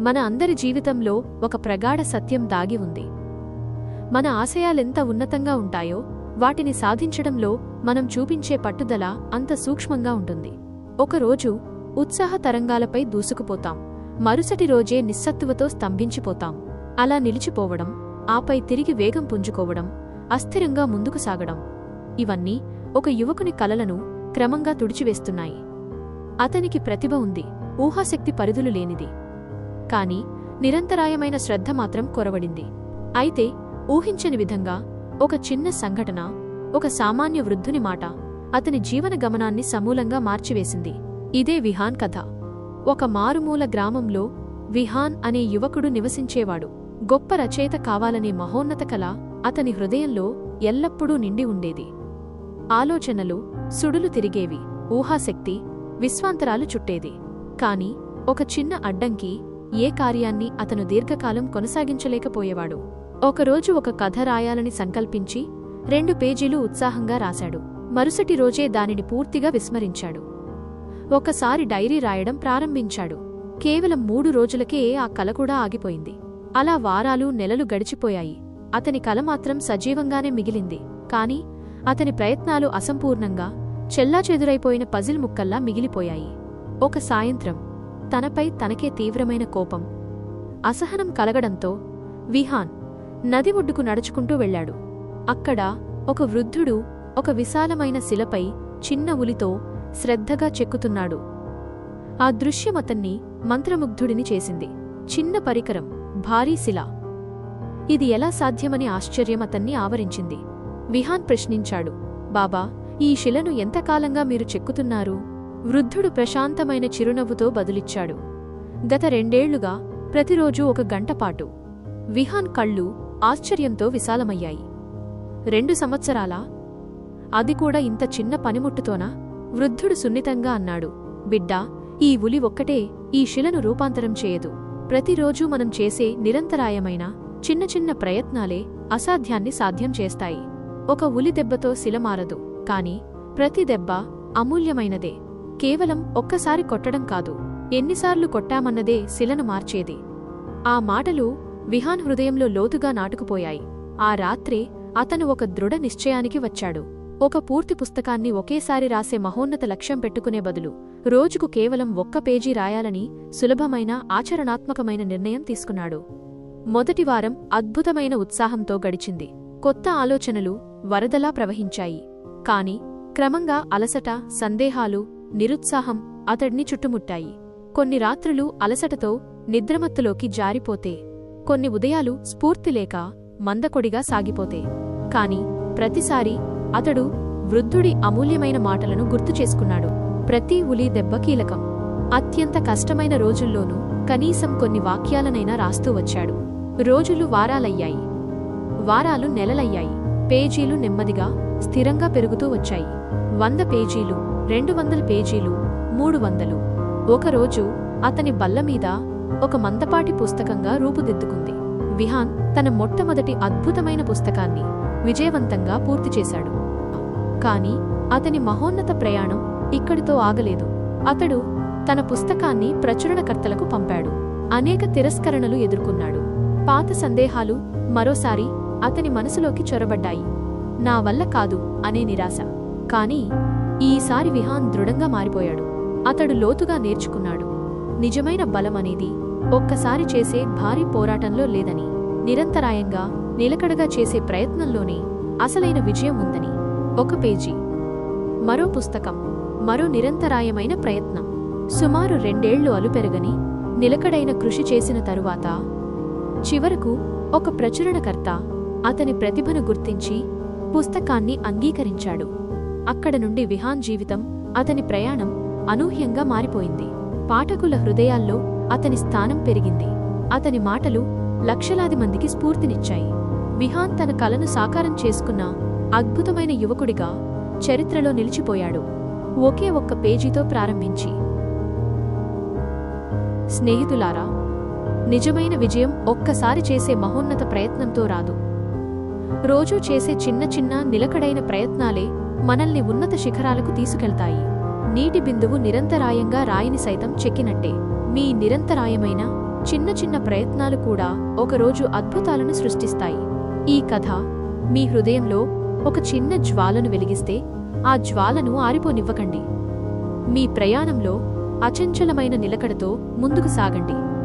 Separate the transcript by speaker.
Speaker 1: మన అందరి జీవితంలో ఒక ప్రగాఢ సత్యం దాగి ఉంది. మన ఆశయాలెంత ఉన్నతంగా ఉంటాయో వాటిని సాధించడంలో మనం చూపించే పట్టుదల అంత సూక్ష్మంగా ఉంటుంది. ఒకరోజు ఉత్సాహ తరంగాలపై దూసుకుపోతాం. మరుసటి రోజే నిస్సత్తువతో స్తంభించిపోతాం. అలా నిలిచిపోవడం ఆపై తిరిగి వేగం పుంజుకోవడం అస్థిరంగా ముందుకు సాగడం ఇవన్నీ ఒక యువకుని కలలను క్రమంగా తుడిచివేస్తున్నాయి. అతనికి ప్రతిభ ఉంది ఊహాశక్తి పరిధులు లేనిది. కాని నిరంతరాయమైన శ్రద్ధ మాత్రం కొరవడింది. అయితే ఊహించని విధంగా ఒక చిన్న సంఘటన ఒక సామాన్య వృద్ధుని మాట అతని జీవన గమనాన్ని సమూలంగా మార్చివేసింది. ఇదే విహాన్ కథ. ఒక మారుమూల గ్రామంలో విహాన్ అనే యువకుడు నివసించేవాడు. గొప్ప రచయిత కావాలనే మహోన్నత కల అతని హృదయంలో ఎల్లప్పుడూ నిండి ఉండేది. ఆలోచనలు సుడులు తిరిగేవి. ఊహాశక్తి విశ్వాంతరాలు చుట్టేది. కాని ఒక చిన్న అడ్డంకి ఏ కార్యాన్ని అతను దీర్ఘకాలం కొనసాగించలేకపోయేవాడు. ఒకరోజు ఒక కథ రాయాలని సంకల్పించి రెండు పేజీలు ఉత్సాహంగా రాశాడు. మరుసటి రోజే దానిని పూర్తిగా విస్మరించాడు. ఒకసారి డైరీ రాయడం ప్రారంభించాడు. కేవలం మూడు రోజులకే ఆ కల కూడా ఆగిపోయింది. అలా వారాలు నెలలు గడిచిపోయాయి. అతని కల మాత్రం సజీవంగానే మిగిలింది. కాని అతని ప్రయత్నాలు అసంపూర్ణంగా చెల్లాచెదురైపోయిన పజిల్ ముక్కల్లా మిగిలిపోయాయి. ఒక సాయంత్రం తనపై తనకే తీవ్రమైన కోపం. అసహనం కలగడంతో విహాన్ నది ఒడ్డుకు నడుచుకుంటూ వెళ్ళాడు. అక్కడ ఒక వృద్ధుడు ఒక విశాలమైన శిలపై చిన్న ఉలితో శ్రద్ధగా చెక్కుతున్నాడు. ఆ దృశ్యం అతన్ని మంత్రముగ్ధుడిని చేసింది. చిన్న పరికరం భారీ శిల. ఇది ఎలా సాధ్యమని ఆశ్చర్యం అతన్ని ఆవరించింది. విహాన్ ప్రశ్నించాడు. బాబా ఈ శిలను ఎంతకాలంగా మీరు చెక్కుతున్నారు? వృద్ధుడు ప్రశాంతమైన చిరునవ్వుతో బదులిచ్చాడు. గత రెండేళ్ళుగా ప్రతిరోజూ ఒక గంటపాటు విహాన్ కళ్ళు ఆశ్చర్యంతో విశాలమయ్యాయి. రెండు సంవత్సరాలా? అది కూడా ఇంత చిన్న పనిముట్టుతోనా? వృద్ధుడు సున్నితంగా అన్నాడు. బిడ్డా ఈ ఉలి ఒక్కటే ఈ శిలను రూపాంతరం చేయదు. ప్రతిరోజూ మనం చేసే నిరంతరాయమైన చిన్న చిన్న ప్రయత్నాలే అసాధ్యాన్ని సాధ్యం చేస్తాయి. ఒక ఉలి దెబ్బతో శిల మారదు. కాని ప్రతి దెబ్బ అమూల్యమైనదే. కేవలం ఒక్కసారి కొట్టడం కాదు ఎన్నిసార్లు కొట్టామన్నదే శిలను మార్చేది. ఆ మాటలు విహాన్ హృదయంలో లోతుగా నాటుకుపోయాయి. ఆ రాత్రే అతను ఒక దృఢ నిశ్చయానికి వచ్చాడు. ఒక పూర్తి పుస్తకాన్ని ఒకేసారి రాసే మహోన్నత లక్ష్యం పెట్టుకునే బదులు రోజుకు కేవలం ఒక్క పేజీ రాయాలని సులభమైన ఆచరణాత్మకమైన నిర్ణయం తీసుకున్నాడు. మొదటి వారం అద్భుతమైన ఉత్సాహంతో గడిచింది. కొత్త ఆలోచనలు వరదలా ప్రవహించాయి. కాని క్రమంగా అలసట సందేహాలు నిరుత్సాహం అతడ్ని చుట్టుముట్టాయి. కొన్ని రాత్రులు అలసటతో నిద్రమత్తులోకి జారిపోతే కొన్ని ఉదయాలు స్ఫూర్తి లేక మందకొడిగా సాగిపోతే. కాని ప్రతిసారి అతడు వృద్ధుడి అమూల్యమైన మాటలను గుర్తు చేసుకున్నాడు. ప్రతి ఉలి దెబ్బ కీలకం. అత్యంత కష్టమైన రోజుల్లోనూ కనీసం కొన్ని వాక్యాలనైనా రాస్తూ వచ్చాడు. రోజులు వారాలయ్యాయి. వారాలు నెలలయ్యాయి. పేజీలు నెమ్మదిగా స్థిరంగా పెరుగుతూ వచ్చాయి. వంద పేజీలు రెండు వందల పేజీలు మూడు వందలు. ఒకరోజు అతని బల్లమీద ఒక మందపాటి పుస్తకంగా రూపుదిద్దుకుంది. విహాన్ తన మొట్టమొదటి అద్భుతమైన పుస్తకాన్ని విజయవంతంగా పూర్తి చేశాడు. కాని అతని మహోన్నత ప్రయాణం ఇక్కడితో ఆగలేదు. అతడు తన పుస్తకాన్ని ప్రచురణకర్తలకు పంపాడు. అనేక తిరస్కరణలు ఎదుర్కొన్నాడు. పాత సందేహాలు మరోసారి అతని మనసులోకి చొరబడ్డాయి. నా వల్ల కాదు అనే నిరాశ. కాని ఈసారి విహాన్ దృఢంగా మారిపోయాడు. అతడు లోతుగా నేర్చుకున్నాడు. నిజమైన బలమనేది ఒక్కసారి చేసే భారీ పోరాటంలో లేదని నిరంతరాయంగా నిలకడగా చేసే ప్రయత్నంలోనే అసలైన విజయం ఉందని. ఒక పేజీ. మరో పుస్తకం. మరో నిరంతరాయమైన ప్రయత్నం. సుమారు రెండేళ్ళు అలుపెరగని నిలకడైన కృషి చేసిన తరువాత చివరకు ఒక ప్రచురణకర్త అతని ప్రతిభను గుర్తించి పుస్తకాన్ని అంగీకరించాడు. అక్కడ నుండి విహాన్ జీవితం అతని ప్రయాణం అనూహ్యంగా మారిపోయింది. పాఠకుల హృదయాల్లో అతని స్థానం పెరిగింది. అతని మాటలు లక్షలాది మందికి స్ఫూర్తినిచ్చాయి. విహాన్ తన కలను సాకారం చేసుకున్న అద్భుతమైన యువకుడిగా చరిత్రలో నిలిచిపోయాడు. ఒకే ఒక్క పేజీతో ప్రారంభించి. స్నేహితులారా నిజమైన విజయం ఒక్కసారి చేసే మహోన్నత ప్రయత్నంతో రాదు. రోజూ చేసే చిన్న చిన్న నిలకడైన ప్రయత్నాలే మనల్ని ఉన్నత శిఖరాలకు తీసుకెళ్తాయి. నీటి బిందువు నిరంతరాయంగా రాయిని సైతం చెక్కినట్టే. మీ నిరంతరాయమైన చిన్న చిన్న ప్రయత్నాలు కూడా ఒకరోజు అద్భుతాలను సృష్టిస్తాయి. ఈ కథ మీ హృదయంలో ఒక చిన్న జ్వాలను వెలిగిస్తే ఆ జ్వాలను ఆరిపోనివ్వకండి. మీ ప్రయాణంలో అచంచలమైన నిలకడతో ముందుకు సాగండి.